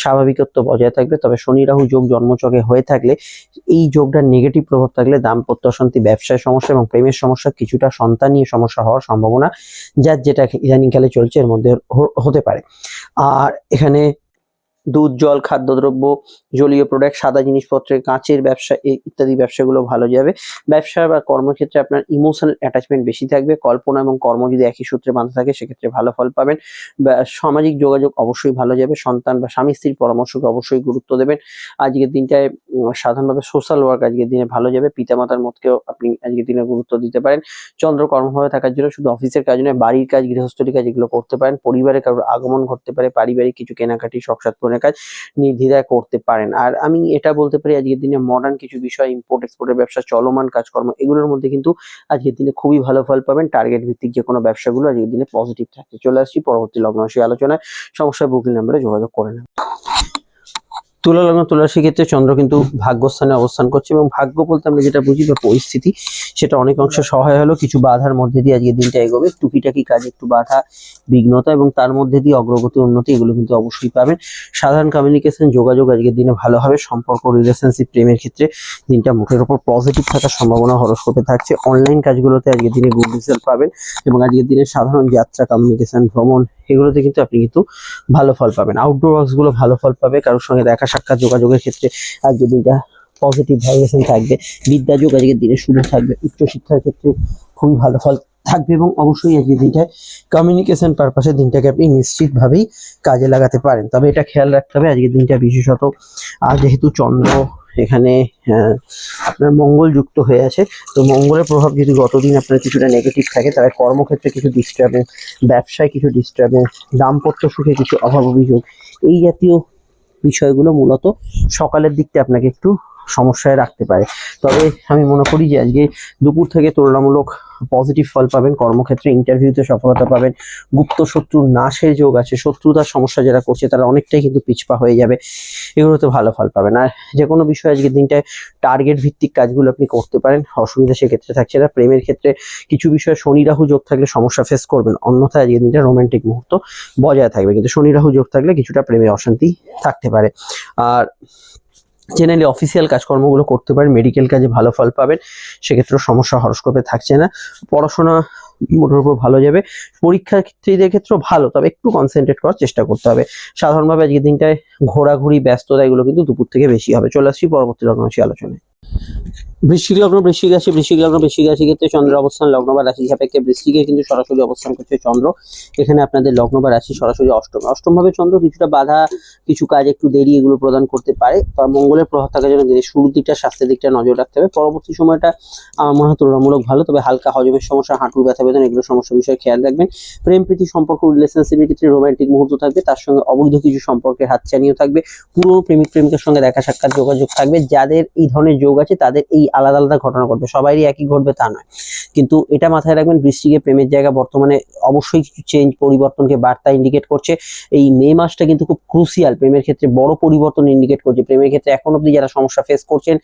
স্বাভাবিকত্ব বজায় থাকবে। তবে শনি রাহু যোগ জন্মচকে হয়ে থাকলে এই যোগটার নেগেটিভ প্রভাব থাকলে দাম্পত্য অশান্তি, ব্যবসায় সমস্যা এবং প্রেমের সমস্যা কিছুটা সন্তান নিয়ে সমস্যা হওয়ার সম্ভাবনা, যার যেটা ইদানিংকালে চলছে, এর মধ্যে হতে পারে। আর এখানে দুধ, জল, খাদ্যদ্রব্য, জলীয় প্রোডাক্ট সাদা জিনিসপত্রের কাঁচের ব্যবসা ইত্যাদি ব্যবসাগুলো ভালো যাবে। ব্যবসা বা কর্মক্ষেত্রে আপনার ইমোশনাল অ্যাটাচমেন্ট বেশি থাকবে। কল্পনা এবং কর্ম যদি একই সূত্রে বাঁধা থাকে, সেক্ষেত্রে ভালো ফল পাবেন। সামাজিক যোগাযোগ অবশ্যই ভালো যাবে। সন্তান বা স্বামী স্ত্রীর পরামর্শকে অবশ্যই গুরুত্ব দেবেন। আজকের দিনটায় সাধারণভাবে সোশ্যাল ওয়ার্ক আজকের দিনে ভালো যাবে। পিতামাতার মতকেও আপনি আজকের দিনে গুরুত্ব দিতে পারেন। চন্দ্র কর্মভাবে থাকার জন্য শুধু অফিসের কাজ নয়, বাড়ির কাজ গৃহস্থলী কাজ এগুলো করতে পারেন। পরিবারে কারোর আগমন ঘটতে পারে। পারিবারিক কিছু কেনাকাটি শখ সাধনের কাজ নির্দ্বিধায় করতে পারেন। আর আমি এটা বলতে পারি, আজকের দিনে মডার্ন কিছু বিষয় ইম্পোর্ট এক্সপোর্টের ব্যবসা, চলমান কাজকর্ম, এগুলোর মধ্যে কিন্তু আজকের দিনে খুবই ভালো ফল পাবেন। টার্গেট ভিত্তিক যে কোনো ব্যবসাগুলো আজকের দিনে পজিটিভ থাকতে চলে আসছি পরবর্তী লগ্ন সেই আলোচনায়। সমস্যা বুকিং নাম্বারে যোগাযোগ করে নেবেন। তুলা লগ্ন তুলা রাশি ক্ষেত্রে চন্দ্র কিন্তু ভাগ্যস্থানে অবস্থান করছে এবং ভাগ্য বলতে আমরা যেটা বুঝি বা পরিস্থিতি, সেটা অনেক অংশে সহায় হলো, কিছু বাধার মধ্যে দিয়ে আজকের দিনটা এগোবে। টুকিটাকি কাজে, একটু বাধা, বিঘ্নতা এবং তার মধ্যে দিয়ে অগ্রগতি, উন্নতি, এগুলো কিন্তু অবশ্যই পাবেন। সাধারণ কমিউনিকেশন যোগাযোগ আজকের দিনে ভালো হবে। সম্পর্ক রিলেশনশিপ প্রেমের ক্ষেত্রে দিনটা মুখের ওপর পজিটিভ থাকার সম্ভাবনা হরস্কোপে থাকছে। অনলাইন কাজগুলোতে আজকের দিনে গুড রেজাল্ট পাবেন এবং আজকের দিনে সাধারণ যাত্রা কমিউনিকেশন ভ্রমণ এগুলোতে কিন্তু আপনি কিন্তু ভালো ফল পাবেন। আউটডোর ওয়ার্কসগুলো ভালো ফল পাবে, কারোর সঙ্গে দেখা সাক্ষাৎ যোগাযোগের ক্ষেত্রে। আজকের দিনটা পজিটিভ ভাইব্রেশন থাকবে বিদ্যাযোগ আজকের দিনে শুরু থাকবে উচ্চশিক্ষার ক্ষেত্রে খুবই ভালো ফল থাকবে এবং অবশ্যই আজকের দিনটায় কমিউনিকেশন পারপাসে দিনটাকে আপনি নিশ্চিতভাবেই কাজে লাগাতে পারেন। তবে এটা খেয়াল রাখতে হবে, আজকের দিনটা বিশেষত আর যেহেতু চন্দ্র এখানে আপনার মঙ্গল যুক্ত হয়ে আছে। তো মঙ্গলের প্রভাব যদি গতদিন আপনার কিছুটা নেগেটিভ থাকে, তাহলে কর্মক্ষেত্রে কিছু ডিস্টার্বেন্স ব্যবসায় কিছু ডিস্টার্বেন্স দাম্পত্য সুখে কিছু অভাব অভিযোগ, এই জাতীয় বিষয়গুলো মূলত সকালের দিকটা আপনাকে একটু সমস্যায় রাখতে পারে। তবে আমি মনে করি যে আজকে দুপুর থেকে তুলনামূলক পজিটিভ ফল পাবেন, কর্মক্ষেত্রে ইন্টারভিউতে সফলতা পাবেন। গুপ্ত শত্রুর নাশের যোগ আছে, শত্রুতার সমস্যা যারা করছে তারা অনেকটাই কিন্তু পিছপা হয়ে যাবে। এগুলোতে ভালো ফল পাবেন। আর যে কোনো বিষয়ে আজকের দিনটায় টার্গেট ভিত্তিক কাজগুলো আপনি করতে পারেন, অসুবিধা সেক্ষেত্রে থাকছে না। প্রেমের ক্ষেত্রে কিছু বিষয়ে শনি রাহু যোগ থাকলে সমস্যা ফেস করবেন, অন্যথায় আজকের দিনটা রোমান্টিক মুহূর্ত বজায় থাকবে। কিন্তু শনি রাহু যোগ থাকলে কিছুটা প্রেমে অশান্তি থাকতে পারে। আর জেনারেলি অফিসিয়াল কাজকর্মগুলো করতে পারেন মেডিকেল কাজে ভালো ফল পাবেন সেক্ষেত্রে সমস্যা হরস্কোপে থাকছে না। পড়াশোনা মোটের উপর ভালো যাবে পরীক্ষার্থীদের ক্ষেত্রেও ভালো, তবে একটু কনসেন্ট্রেট করার চেষ্টা করতে হবে। সাধারণভাবে আজকের দিনটায় ঘোরাঘুরি, ব্যস্ততা, এগুলো কিন্তু দুপুর থেকে বেশি হবে। চলে আসছি পরবর্তী রকম আলোচনায়। বৃশ্চিক লগ্ন বৃশ্চিক রাশি বৃশ্চিক লগ্ন বৃশ্চিক রাশি ক্ষেত্রে চন্দ্র অবস্থান, লগ্ন বা রাশি সাপেক্ষে বৃশ্চিকে কিন্তু সরাসরি অবস্থান করছে চন্দ্র। এখানে আপনাদের লগ্ন বা রাশি সরাসরি অষ্টম। অষ্টম ভাবে চন্দ্র কিছুটা বাধা, কিছু কাজ একটু দেরি এগুলো প্রদান করতে পারে। তবে মঙ্গলের প্রভাব থাকার জন্য দিনের শুরুর দিকটা, স্বাস্থ্যের দিকটা নজর রাখতে হবে। পরবর্তী সময়টা আমার মনে হয় তুলনামূলক ভালো, তবে হালকা হজমের সমস্যা, হাঁটুর ব্যথা, বেদন এগুলো সমস্যা বিষয়ে খেয়াল রাখবেন। প্রেম, প্রীতি, সম্পর্ক রিলেশনশিপের ক্ষেত্রে রোমান্টিক মুহূর্ত থাকবে, তার সঙ্গে অবৈধ কিছু সম্পর্কের হাতছানিও থাকবে। পুরনো প্রেমিক, প্রেমিকের সঙ্গে দেখা সাক্ষাৎ যোগাযোগ থাকবে। যাদের এই ধরনের যোগ আছে, তাদের এই আলাদা আলাদা ঘটনা ঘটবে। সবারই একই ঘটবে তা নয়। কিন্তু এটা মাথায় রাখবেন, বৃষ্টিকে প্রেমের জায়গা বর্তমানে অবশ্যই কিছু চেঞ্জ পরিবর্তনকে বার্তা ইন্ডিকেট করছে। এই মে মাসটা কিন্তু খুব ক্রুসিয়াল প্রেমের ক্ষেত্রে বড় পরিবর্তন ইন্ডিকেট করছে। প্রেমের ক্ষেত্রে এখন অব্দি যারা সমস্যা ফেস করছেন,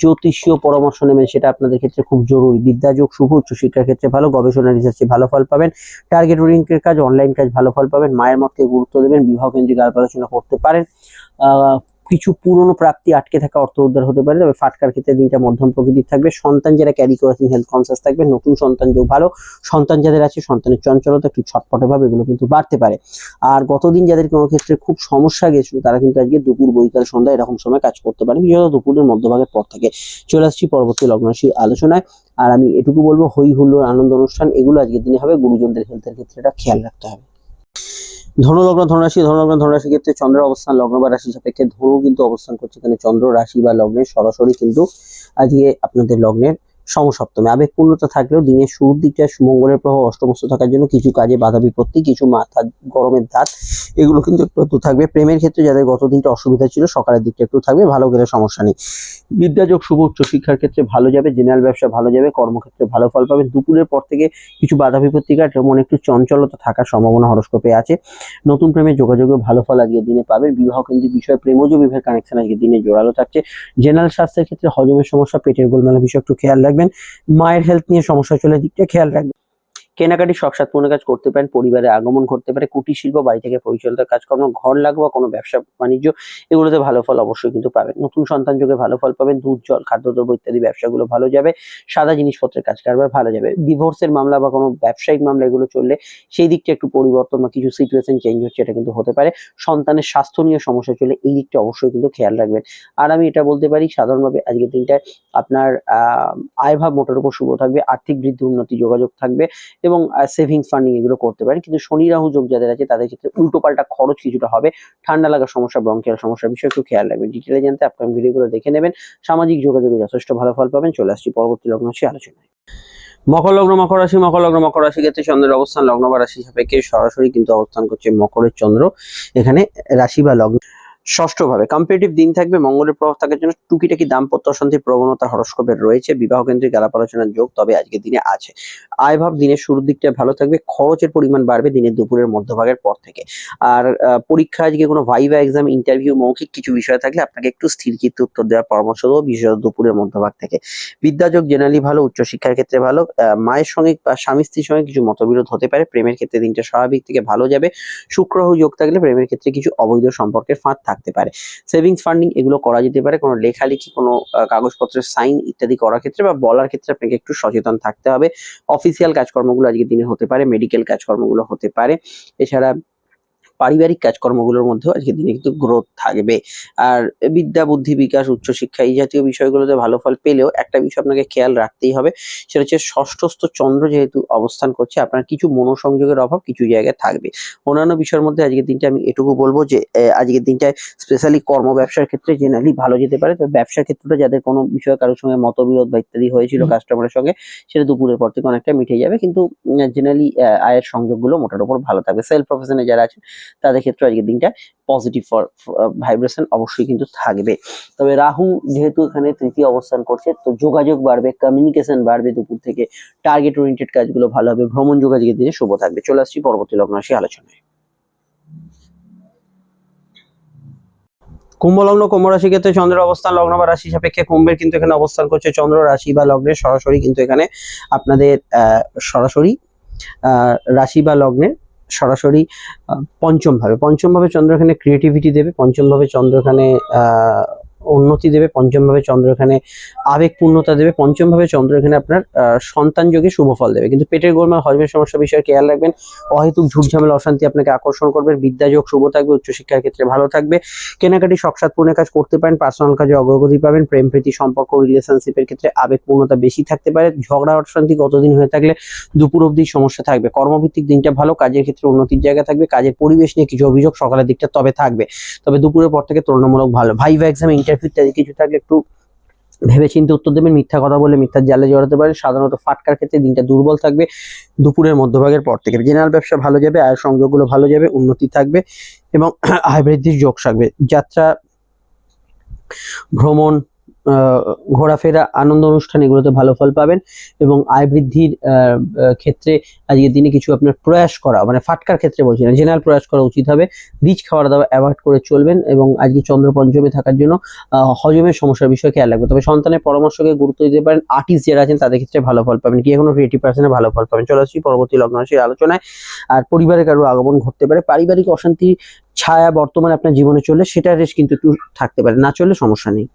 জ্যোতিষীয় পরামর্শ নেবেন, সেটা আপনাদের ক্ষেত্রে খুব জরুরি। বিদ্যাযোগ, শুভ উচ্চশিক্ষার ক্ষেত্রে ভালো, গবেষণা রিসার্চে ভালো ফল পাবেন। টার্গেট ওরিয়েন্টেড কাজ অনলাইন কাজ ভালো ফল পাবেন। মায়ের মতকে গুরুত্ব দেবেন। বিবাহ কেন্দ্রিক আলোচনা করতে পারেন। কিছু পুরনো প্রাপ্তি আটকে থাকা অর্থ উদ্ধার হতে পারে, তবে ফাটকার ক্ষেত্রে দিনটা মধ্যম প্রকৃতির থাকবে। সন্তান যারা ক্যারি করেছেন হেলথ কনসিয়াস থাকবে, নতুন সন্তান যোগ ভালো। সন্তান যাদের আছে, সন্তানের চঞ্চলতা একটু ছটপটে ভাবে, এগুলো কিন্তু বাড়তে পারে। আর গতদিন যাদের কোনো ক্ষেত্রে খুব সমস্যা গেছিল, তারা কিন্তু আজকে দুপুর, বৈকাল সন্ধ্যা এরকম সময় কাজ করতে পারে বিশেষত দুপুরের মধ্যভাগের পর থেকে। চলে আসছি পরবর্তী লগ্নরাশি আলোচনায়। আর আমি এটুকু বলব, হই হুল্লোর আনন্দ অনুষ্ঠান, এগুলো আজকের দিনে হবে। গুরুজনদের হেলথের ক্ষেত্রে এটা খেয়াল রাখতে হবে। ধনুলগ্ন, ধনুরাশি ধনুলগ্ন ধনুরাশি ক্ষেত্রে চন্দ্র অবস্থান, লগ্ন বা রাশি সাপেক্ষে ধনু কিন্তু অবস্থান করছে। এখানে চন্দ্র, রাশি বা লগ্নের সরাসরি কিন্তু আজকে আপনাদের লগ্নের সমসপ্তমে। আবেগপূর্ণতা থাকলেও দিনের শুরুর দিকটা মঙ্গলের প্রভাব অষ্টমস্ত থাকার জন্য কিছু কাজে বাধা বিপত্তি, কিছু মাথা গরমের ধাত এগুলো কিন্তু একটু থাকবে। প্রেমের ক্ষেত্রে যাদের গত দিনটা অসুবিধা ছিল, সকালের দিকটা একটু থাকবে, ভালো গেলে সমস্যা নেই। বিদ্যাযোগ, শুভ উচ্চশিক্ষার ক্ষেত্রে ভালো যাবে, জেনারেল ব্যবসা ভালো যাবে, কর্মক্ষেত্রে ভালো ফল পাবে। দুপুরের পর থেকে কিছু বাধা বিপত্তি কাটলে মনে একটু চঞ্চলতা থাকার সম্ভাবনা হরস্কোপে আছে। নতুন প্রেমের যোগাযোগে ভালো ফল আজকের দিনে পাবেন। বিবাহ কেন্দ্রিক বিষয়ে প্রেমজ বিবাহের কানেকশন আজকের দিনে জোরালো থাকছে। জেনারেল স্বাস্থ্যের ক্ষেত্রে হজমের সমস্যা, পেটের গোলমালের বিষয়ে একটু খেয়াল রাখবেন। মায়ের হেলথ নিয়ে সমস্যা চলে দিকটা খেয়াল রাখবেন। কেনাকাটি শখ পূর্ণ কাজ করতে পারেন, পরিবারে আগমন ঘটতে পারে কুটির শিল্প বাড়ি থেকে পরিচালিত কাজকর্ম, ঘর লাগোয়া, কোনো ব্যবসা, বাণিজ্য, এগুলোতে ভালো ফল অবশ্যই কিন্তু পাবেন। নতুন সন্তান যোগে ভালো ফল পাবেন, দুধ, জল, খাদ্যদ্রব্য ইত্যাদি ব্যবসাগুলো ভালো যাবে, সাদা জিনিসপত্রের কাজ কারবার ভালো যাবে। ডিভোর্সের মামলা বা কোনো ব্যবসায়িক মামলা এগুলো চললে সেই দিকটা একটু পরিবর্তন বা কিছু সিচুয়েশন চেঞ্জ হচ্ছে, এটা কিন্তু হতে পারে। সন্তানের স্বাস্থ্য নিয়ে সমস্যা চলে এই দিকটা অবশ্যই কিন্তু খেয়াল রাখবেন। আর আমি এটা বলতে পারি, সাধারণভাবে আজকের দিনটায় আপনার আয়ভাব মোটের উপর শুভ থাকবে, আর্থিক বৃদ্ধি উন্নতি যোগাযোগ থাকবে এবং সেভিংস ফান্ডিং এগুলো করতে পারেন কিন্তু শনি রাহু যোগ যাদের আছে, তাদের ক্ষেত্রে উল্টো পাল্টা খরচ কিছুটা হবে। ঠান্ডা লাগার সমস্যা ব্রঙ্কিয়াল সমস্যার বিষয়ে একটু খেয়াল রাখবেন। ডিটেলে জানতে আপনার ভিডিওগুলো দেখে নেবেন। সামাজিক যোগাযোগে যথেষ্ট ভালো ফল পাবেন। চলে আসছি পরবর্তী লগ্ন হচ্ছে আলোচনায়। মকর লগ্ন, মকর রাশি, মকর লগ্ন, মকর রাশি ক্ষেত্রে চন্দ্রের অবস্থান, লগ্ন বা রাশি সাপেক্ষে সরাসরি কিন্তু অবস্থান করছে মকরের চন্দ্র। এখানে রাশি বা লগ্ন ষষ্ঠ ভাবে কম্পিটিটিভ দিন থাকবে, মঙ্গলের প্রভাব থাকার জন্য টুকিটাকি দাম্পত্য অশান্তির প্রবণতা হরস্কোপের রয়েছে। বিবাহ কেন্দ্রিক আলাপ আলোচনার যোগ তবে আজকে দিনে আছে। আয় ভাব দিনের শুরুর দিকটা ভালো থাকবে, খরচের পরিমাণ বাড়বে দিনের দুপুরের মধ্যভাগের পর থেকে। আর পরীক্ষা আজকে কোনো ভাইভা এক্সাম ইন্টারভিউ মৌখিক কিছু বিষয় থাকলে আপনাকে একটু স্থিরচিত্ত উত্তর দেওয়ার পরামর্শ দেবো, বিশেষত দুপুরের মধ্যভাগ থেকে। বিদ্যাযোগ জেনারেলি ভালো, উচ্চশিক্ষার ক্ষেত্রে ভালো মায়ের সঙ্গে বা স্বামী স্ত্রীর সঙ্গে কিছু মতবিরোধ হতে পারে, প্রেমের ক্ষেত্রে দিনটা স্বাভাবিক থেকে ভালো যাবে। শুক্র যোগ থাকলে প্রেমের ক্ষেত্রে কিছু অবৈধ সম্পর্কের ফাঁদ থাকতে পারে। সেভিংস ফান্ডিং এগুলো করা যেতে পারে, কোনো লেখালেখি, কোনো কাগজপত্রের সাইন ইত্যাদি করার ক্ষেত্রে বা বলার ক্ষেত্রে আপনাকে একটু সচেতন থাকতে হবে। অফিসিয়াল কাজকর্মগুলো আজকের দিনে হতে পারে মেডিকেল কাজকর্মগুলো হতে পারে। এছাড়া পারিবারিক কাজকর্মগুলোর মধ্যেও আজকের দিনে কিন্তু গ্রোথ থাকবে। আর বিদ্যা বুদ্ধি বিকাশ উচ্চশিক্ষা এই জাতীয় বিষয়গুলোতে ভালো ফল পেলেও একটা বিষয় আপনাকে খেয়াল রাখতেই হবে সেটা হচ্ছে ষষ্ঠস্থ চন্দ্র যেহেতু অবস্থান করছে আপনার কিছু মনোসংযোগের অভাব কিছু জায়গায় থাকবে। অন্যান্য বিষয়ের মধ্যে আজকের দিনটা আমি এটুকু বলব যে আজকের দিনটায় স্পেশালি কর্ম ব্যবসার ক্ষেত্রে জেনারেলি ভালো যেতে পারে তবে ব্যবসার ক্ষেত্রে যাদের কোনো বিষয়ে কারোর সঙ্গে মতবিরোধ বা ইত্যাদি হয়েছিল কাস্টমারের সঙ্গে সেটা দুপুরের পর থেকে অনেকটা মিটে যাবে কিন্তু জেনারেলি আয়ের সংযোগগুলো মোটার উপর ভালো থাকবে। সেলফ প্রফেশনে যারা আছে তাদের ক্ষেত্রে আজকের দিনটা পজিটিভ ফর ভাইব্রেশন অবশ্যই কিন্তু থাকবে। তবে রাহু যেহেতু এখানে তৃতীয় অবস্থান করছে, তো যোগাযোগ বাড়বে কমিউনিকেশন বাড়বে দুপুর থেকে। টার্গেট ওরিয়েন্টেড কাজগুলো ভালো হবে, ভ্রমণ যোগাযোগের দিনে শুভ থাকবে। চলে আসছি পরবর্তী লগ্ন রাশি আলোচনায়। কুম্ভ লগ্ন, কুম্ভ রাশি ক্ষেত্রে চন্দ্রের অবস্থান, লগ্ন বা রাশি সাপেক্ষে কুম্ভের কিন্তু এখানে অবস্থান করছে। চন্দ্র রাশি বা লগ্নের সরাসরি কিন্তু এখানে আপনাদের সরাসরি রাশি বা লগ্নের সরাসরি পঞ্চমভাবে। পঞ্চমভাবে পঞ্চম ভাবে চন্দ্র এখানে ক্রিয়েটিভিটি দেবে পঞ্চমভাবে চন্দ্র এখানে উন্নতি দেবে পঞ্চম ভাবে চন্দ্র এখানে আবেগপূর্ণতা দেবে পঞ্চম ভাবে চন্দ্র এখানে আপনার সন্তান যোগে শুভ ফল দেবে। কিন্তু পেটের গোলমাল, হজমের সমস্যা বিষয়ে খেয়াল রাখবেন। অহেতুক ঝুটঝামেলা অশান্তি আপনাকে আকর্ষণ করবে বিদ্যাযোগ শুভ থাকবে, উচ্চশিক্ষার ক্ষেত্রে ভালো থাকবে। কেনাকাটি, শখসাদ পূর্ণের কাজ করতে পারেন পার্সোনাল কাজে অগ্রগতি পাবেন প্রেম প্রীতি সম্পর্ক রিলেশনশিপের ক্ষেত্রে আবেগপূর্ণতা বেশি থাকতে পারে। ঝগড়া, অশান্তি গতদিন হয়ে থাকলে দুপুর অবধি সমস্যা থাকবে। কর্মভিত্তিক দিনটা ভালো, কাজের ক্ষেত্রে উন্নতির জায়গা থাকবে, কাজের পরিবেশ নিয়ে কিছু অভিযোগ সকালের দিকটা তবে থাকবে। তবে দুপুরের পর থেকে তুলনামূলক ভালো। ভাইভা এক্সাম ইন্টারভিউ ইত্যাদি কিছু থাকলে একটু ভেবে চিন্তে উত্তর দেবেন। মিথ্যা কথা বলে মিথ্যার জালে জড়াতে পারেন। সাধারণত ফাটকার ক্ষেত্রে দিনটা দুর্বল থাকবে। দুপুরের মধ্যভাগের পর থেকে জেনারেল ব্যবসা ভালো যাবে, আয়ের সংযোগগুলো ভালো যাবে, উন্নতি থাকবে এবং (clears throat) আয় বৃদ্ধির যোগ থাকবে। যাত্রা, ভ্রমণ ঘোরাফেরা, আনন্দ অনুষ্ঠান, এগুলোতে ভালো ফল পাবেন এবং আয় বৃদ্ধির ক্ষেত্রে আজকের দিনে কিছু আপনার প্রয়াস করা মানে ফাটকার ক্ষেত্রে বলছি না জেনারেল প্রয়াস করা উচিত হবে। রিচ খাওয়া দাওয়া অ্যাভয়েড করে চলবেন এবং আজকে চন্দ্র পঞ্চমে থাকার জন্য হজমের সমস্যার বিষয়ে খেয়াল রাখবেন। তবে সন্তানের পরামর্শকে গুরুত্ব দিতে পারেন আর্টিস্ট যারা আছেন তাদের ক্ষেত্রে ভালো ফল পাবেন। কি এখনও এইটি পার্সেন্টে ভালো ফল পাবেন? চলে আসছি পরবর্তী লগ্ন রাশির আলোচনায়। আর পরিবারের কারও আগমন ঘটতে পারে, পারিবারিক অশান্তির ছায়া বর্তমানে আপনার জীবনে চললে সেটা রেশ কিন্তু একটু থাকতে পারে, না চললে সমস্যা নেই।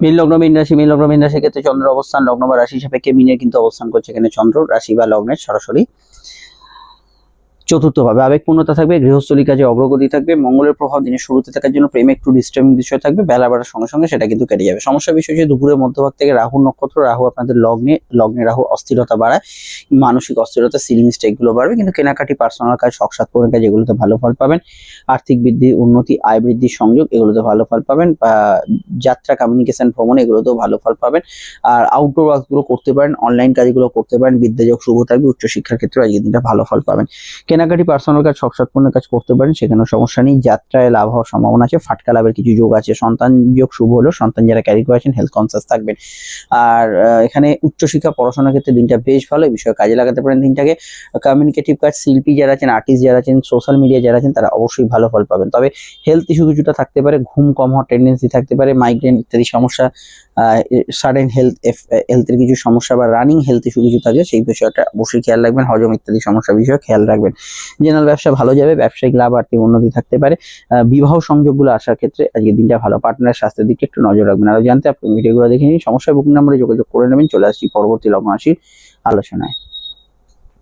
মীন লগ্ন, মীন রাশি, মীন লগ্ন, মীন রাশির ক্ষেত্রে চন্দ্র অবস্থান, লগ্ন বা রাশি সাপেক্ষে মিনের কিন্তু অবস্থান করছে এখানে চন্দ্র, রাশি বা লগ্নের সরাসরি। চতুর্থ ভাবে আবেগপূর্ণতা থাকবে গৃহস্থলী কাজে অগ্রগতি থাকবে, মঙ্গলের প্রভাব দিনের শুরুতে থাকার জন্য প্রেমে একটু ডিস্টার্বিং বিষয় থাকবে, বেলা বাড়ার সঙ্গে সঙ্গে সেটা কিন্তু কেটে যাবে। সমস্যা বিষয় হচ্ছে দুপুরের মধ্যভাগ থেকে রাহু নক্ষত্র, রাহু আপনাদের লগ্নে লগ্নে রাহু অস্থিরতা বাড়ায়, মানসিক অস্থিরতা সিলি মিস্টেকগুলো বাড়বে, কিন্তু কেনাকাটি পার্সোনাল কাজ পূরণের কাজ এগুলোতে ভালো ফল পাবেন, আর্থিক বৃদ্ধি, উন্নতি, আয় বৃদ্ধির সংযোগ এগুলোতে ভালো ফল পাবেন যাত্রা কমিউনিকেশন ভ্রমণ এগুলোতেও ভালো ফল পাবেন, আর আউটডোর ওয়ার্কগুলো করতে পারেন অনলাইন কাজগুলো করতে পারেন, বিদ্যাযোগ শুভ থাকবে, উচ্চশিক্ষার ক্ষেত্রে আজকের দিনটা ভালো ফল পাবেন। কেনাকাটি পার্সোনাল কাজ সবসাৎপূর্ণ কাজ করতে পারেন, সেখানেও সমস্যা নেই। যাত্রায় লাভ হওয়ার সম্ভাবনা আছে, ফাটকা লাভের কিছু যোগ আছে। সন্তান যোগ শুভ হলো সন্তান যারা ক্যারি করেছেন হেলথ কনসিয়াস থাকবেন। আর এখানে উচ্চশিক্ষা পড়াশোনার ক্ষেত্রে দিনটা বেশ ভালো এই বিষয়ে কাজে লাগাতে পারেন দিনটাকে। কমিউনিকেটিভ কাজ, শিল্পী যারা আছেন আর্টিস্ট যারা আছেন সোশ্যাল মিডিয়া যারা আছেন, তারা অবশ্যই ভালো ফল পাবেন। তবে হেলথ ইস্যু কিছুটা থাকতে পারে, ঘুম কম হওয়ার টেন্ডেন্সি থাকতে পারে মাইগ্রেন ইত্যাদি সমস্যা সাডেন হেলথ হেলথের কিছু সমস্যা বা রানিং হেলথ ইস্যু কিছু থাকে, সেই বিষয়টা অবশ্যই খেয়াল রাখবেন। হজম ইত্যাদি সমস্যা বিষয়ে খেয়াল রাখবেন। জেনারেল ব্যবসা ভালো যাবে, ব্যবসায়িক লাভ আর্থিক উন্নতি থাকতে পারে। বিবাহ সংযোগগুলো আসার ক্ষেত্রে আজকের দিনটা ভালো। পার্টনার স্বাস্থ্যের দিকে একটু নজর রাখবেন। আরও জানতে আপনি ভিডিওগুলো দেখে নিন। সমস্যা, বুকিং নাম্বারে যোগাযোগ করে নেবেন। চলে আসছি পরবর্তী লগ্ন আলোচনায়।